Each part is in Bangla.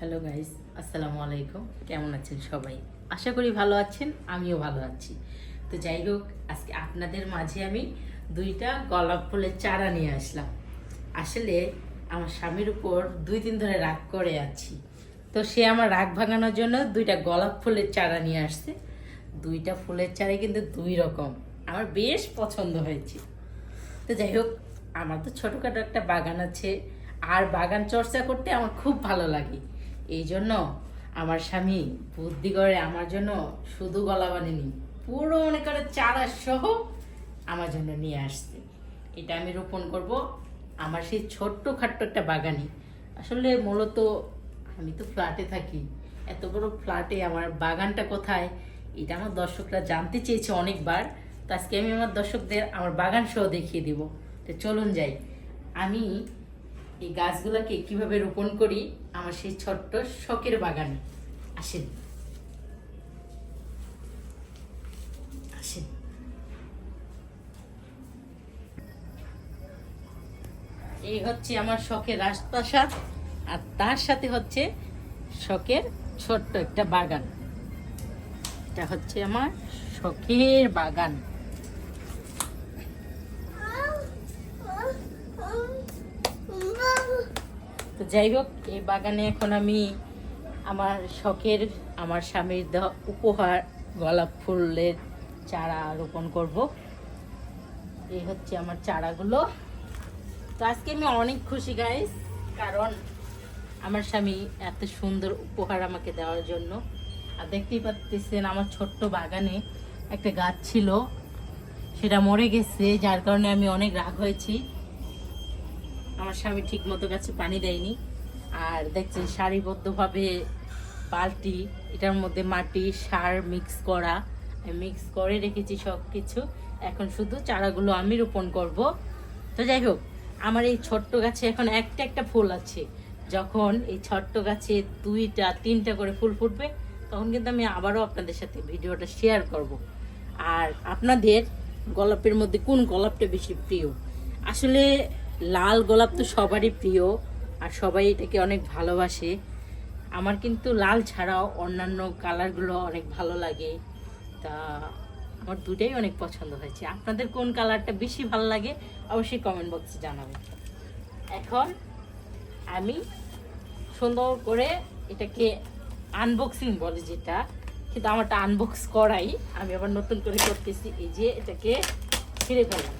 হ্যালো গাইস আসসালামু আলাইকুম কেমন আছেন সবাই? আশা করি ভালো আছেন, আমিও ভালো আছি। তো যাই হোক, আজকে আপনাদের মাঝে আমি দুইটা গোলাপ ফুলের চারা নিয়ে আসলাম। আসলে আমার স্বামীর উপর দুই দিন ধরে রাগ করে আছি। তো সে আমার রাগ ভাঙানোর জন্য দুইটা গোলাপ ফুলের চারা নিয়ে আসছে। দুইটা ফুলের চারাই কিন্তু দুই রকম। আমার বেশ পছন্দ হয়েছে। তো যাই হোক, আমার তো ছোটোখাটো একটা বাগান আছে। আর বাগান চর্চা করতে আমার খুব ভালো লাগে। এই জন্য আমার স্বামী বুদ্ধি করে আমার জন্য শুধু গলা বানিনি পুরো মনে করে চারা সহ আমার জন্য নিয়ে আসছে। এটা আমি রোপণ করব আমার সেই ছোট্ট খাট্ট একটা বাগানে। আসলে মূলত আমি তো ফ্ল্যাটে থাকি, এত বড় ফ্ল্যাটে আমার বাগানটা কোথায় এটা আমার দর্শকরা জানতে চেয়েছে অনেকবার। তো আজকে আমি আমার দর্শকদের আমার বাগান সহ দেখিয়ে দিব। তো চলুন যাই। আমি এই গাছগুলোকে কীভাবে রোপণ করি আমার সেই ছোট্ট শখের বাগানে। আসেন। আসেন। এই হচ্ছে আমার শখের রাজপ্রাসাদ, আর তার সাথে হচ্ছে শখের ছোট্ট একটা বাগান। এটা হচ্ছে আমার শখের বাগান। তো যাই হোক, এই বাগানে এখন আমি আমার শখের, আমার স্বামীর দেওয়া উপহার, গোলাপ ফুলের চারা রোপণ করব। এই হচ্ছে আমার চারাগুলো। তো আজকে আমি অনেক খুশি গাইস কারণ আমার স্বামী এত সুন্দর উপহার আমাকে দেওয়ার জন্য। আর দেখতেই পাচ্ছেন আমার ছোট্ট বাগানে একটা গাছ ছিল, সেটা মরে গেছে, যার কারণে আমি অনেক রাগ হয়েছি। আমার স্বামী ঠিক মতো গাছে পানি দেয়নি। আর দেখছেন, সারিবদ্ধভাবে বালতি, এটার মধ্যে মাটি, সার মিক্স করা। মিক্স করে রেখেছি সব কিছু এখন শুধু চারাগুলো আমি রোপণ করব। তো যাই হোক, আমার এই ছোট্ট গাছে এখন একটা একটা ফুল আছে। যখন এই ছোট্ট গাছে দুইটা, তিনটা করে ফুল ফুটবে, তখন কিন্তু আমি আবারও আপনাদের সাথে ভিডিওটা শেয়ার করব। আর আপনাদের গোলাপের মধ্যে কোন গোলাপটা বেশি প্রিয়? আসলে লাল গোলাপ তো সবারই প্রিয়, আর সবাই এটাকে অনেক ভালোবাসে। আমার কিন্তু লাল ছাড়াও অন্যান্য কালারগুলো অনেক ভালো লাগে। তা আমার দুটাই অনেক পছন্দ হয়েছে। আপনাদের কোন কালারটা বেশি ভালো লাগে অবশ্যই কমেন্ট বক্সে জানাবেন। এখন আমি সুন্দর করে এটাকে আনবক্সিং বলে যেটা, কিন্তু আমারটা আনবক্স করাই। আমি আবার নতুন করে করতেছি, এই যে এটাকে ছিঁড়ে ফেলাম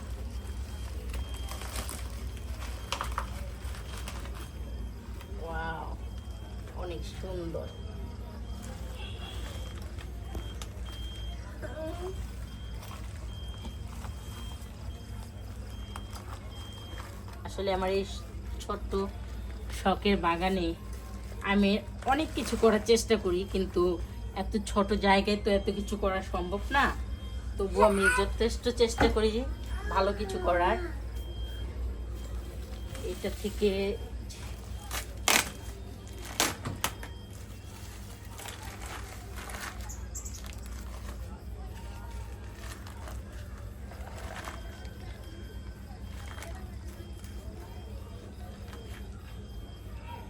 ওয়াও অনেক সুন্দর। আসলে আমার এই ছোট্ট শখের বাগানে আমি অনেক কিছু করার চেষ্টা করি, কিন্তু এত ছোট জায়গায় তো এত কিছু করা সম্ভব না। তবু আমি যথেষ্ট চেষ্টা করি ভালো কিছু করার। এটা থেকে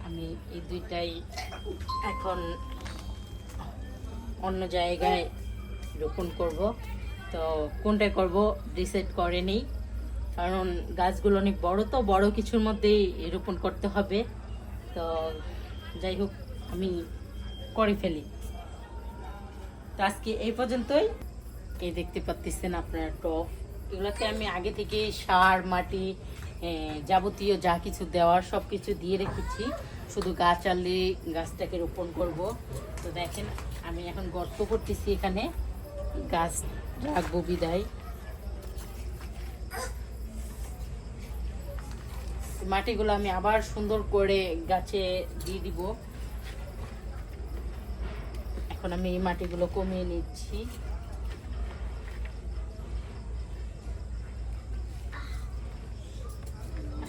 আমি এই দুইটাই এখন অন্য জায়গায় রোপণ করব। তো কোনটায় করব ডিসাইড করে নেই। কারণ গাছগুলো অনেক বড়, তো বড় কিছুর মধ্যেই রোপণ করতে হবে। তো যাই হোক, আমি করে ফেলি। তো আজকে এই পর্যন্তই। এই দেখতে পাচ্ছেন আপনার টপ এগুলোতে আমি আগে থেকে সার, মাটি যাবতীয় যা কিছু দেওয়ার সব কিছু দিয়ে রেখেছি। শুধু গাছ আনলে গাছটাকে রোপণ করব। তো দেখেন, আমি এখন গর্ত করতেছি এখানে। গাছ রাখব বিদায়। মাটিগুলো আমি আবার সুন্দর করে গাছে দিয়ে দিব। এখন আমি এই মাটিগুলো কমিয়ে নিচ্ছি।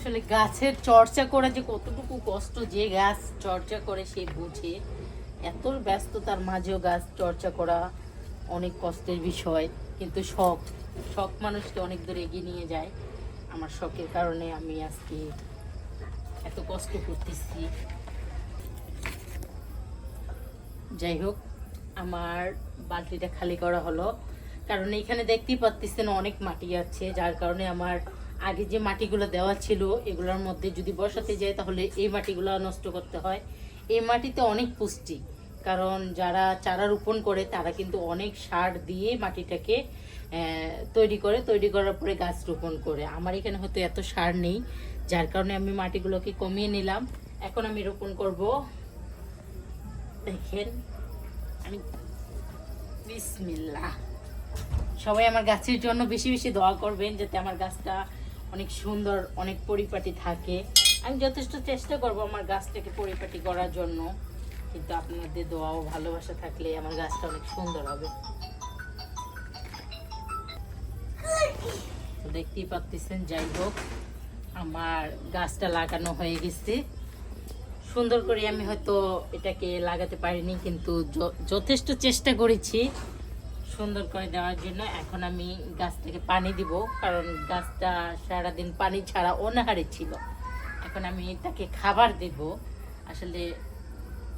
আসলে গাছের চর্চা করা যে কতটুকু কষ্ট যে গাছ চর্চা করে সে বুঝে, এত ব্যস্ততার মাঝেও গাছ চর্চা করা অনেক কষ্টের বিষয়। কিন্তু শখ শখ মানুষকে অনেক দূর এগিয়ে নিয়ে যায়। আমার শখের কারণে আমি আজকে এত কষ্ট করতেছি। যাই হোক, আমার বালতিটা খালি করা হলো। কারণ এখানে দেখতেই পাচ্ছেন অনেক মাটি আছে, যার কারণে আমার আগে যে মাটিগুলো দেওয়া ছিল, এগুলোর মধ্যে যদি বসাতে যায় তাহলে এই মাটিগুলো নষ্ট করতে হয়। এই মাটিতে অনেক পুষ্টি, কারণ যারা চারা রোপণ করে, তারা কিন্তু অনেক সার দিয়ে মাটিটাকে তৈরি করে, তৈরি করার পরে গাছ রোপণ করে। আমার এখানে হয়তো এত সার নেই, যার কারণে আমি মাটিগুলোকে কমিয়ে নিলাম। এখন আমি রোপণ করব। দেখেন, আমি বিসমিল্লাহ। সবাই আমার গাছের জন্য বেশি বেশি দোয়া করবেন, যাতে আমার গাছটা অনেক সুন্দর, অনেক পরিপাটি থাকে। আমি যথেষ্ট চেষ্টা করব আমার গাছটাকে পরিপাটি করার জন্য। কিন্তু আপনাদের দোয়া ও ভালোবাসা থাকলে আমার গাছটা অনেক সুন্দর হবে। দেখতেই পাচ্ছেন যাই হোক, আমার গাছটা লাগানো হয়ে গেছে। সুন্দর করে আমি হয়তো এটাকে লাগাতে পারিনি, কিন্তু যথেষ্ট চেষ্টা করেছি। সুন্দর করে দেওয়ার জন্য এখন আমি গাছটাকে পানি দিব, কারণ গাছটা সারাদিন পানি ছাড়া অনাহারে ছিল। এখন আমি তাকে খাবার দেব। আসলে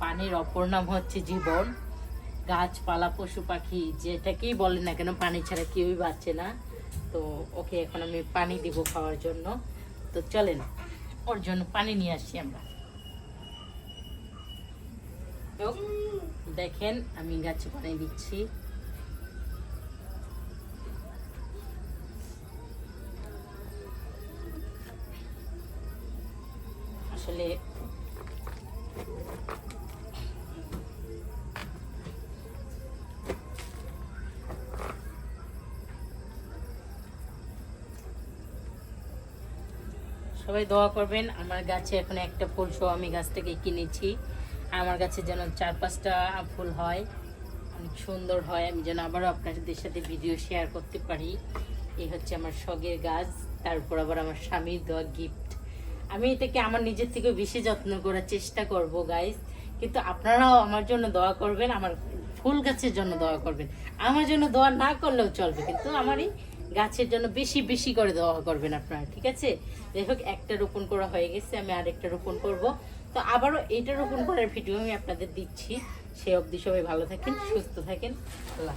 পানির অপর নাম হচ্ছে জীবন। গাছপালা, পশু পাখি, যেটাকেই বলে না কেন, পানি ছাড়া কেউই বাঁচে না। তো ওকে এখন আমি পানি দিব খাওয়ার জন্য। তো চলেন, ওর জন্য পানি নিয়ে আসি আমরা। দেখেন, আমি গাছে পানি দিচ্ছি। আসলে সবাই দোয়া করবেন, আমার গাছে এখন একটা ফুল সহ আমি গাছ থেকে কিনেছি আমার গাছে যেন চার পাঁচটা ফুল হয়, অনেক সুন্দর হয়। আমি যেন আবারও আপনাদের সাথে ভিডিও শেয়ার করতে পারি। এই হচ্ছে আমার শখের গাছ, তারপর আবার আমার স্বামীর দেওয়া গিফট আমি এটাকে আমার নিজের থেকে বেশি যত্ন করার চেষ্টা করব গাইস কিন্তু আপনারাও আমার জন্য দোয়া করবেন, আমার ফুল গাছের জন্য দোয়া করবেন। আমার জন্য দোয়া না করলেও চলবে, কিন্তু আমার এই গাছের জন্য বেশি বেশি করে দোয়া করবেন আপনারা, ঠিক আছে? যাই হোক, একটা রোপণ করা হয়ে গেছে, আমি আরেকটা রোপণ করব। তো আবারও এইটা রোপণ করার ভিডিও আমি আপনাদের দিচ্ছি। সে অবধি সবাই ভালো থাকেন, সুস্থ থাকেন। আল্লাহ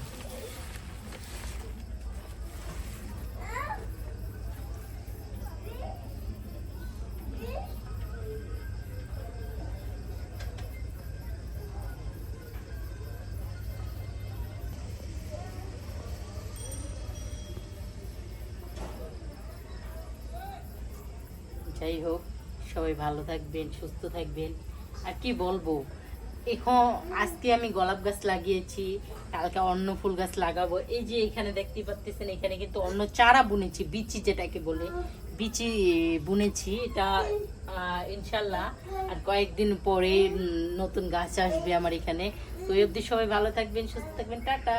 যাই হোক, সবাই ভালো থাকবেন, সুস্থ থাকবেন। আর কি বলব, এখন আজকে আমি গোলাপ গাছ লাগিয়েছি, কালকে অন্য ফুল গাছ লাগাবো। এই যে এখানে দেখতে পাচ্ছেন এখানে কিন্তু অন্য চারা বুনেছি, বিচি যেটাকে বলে। বিচি বুনেছি, এটা ইনশাল্লাহ। আর কয়েকদিন পরে নতুন গাছ আসবে আমার এখানে। তো অবধি সবাই ভালো থাকবেন, সুস্থ থাকবেন, টাটা।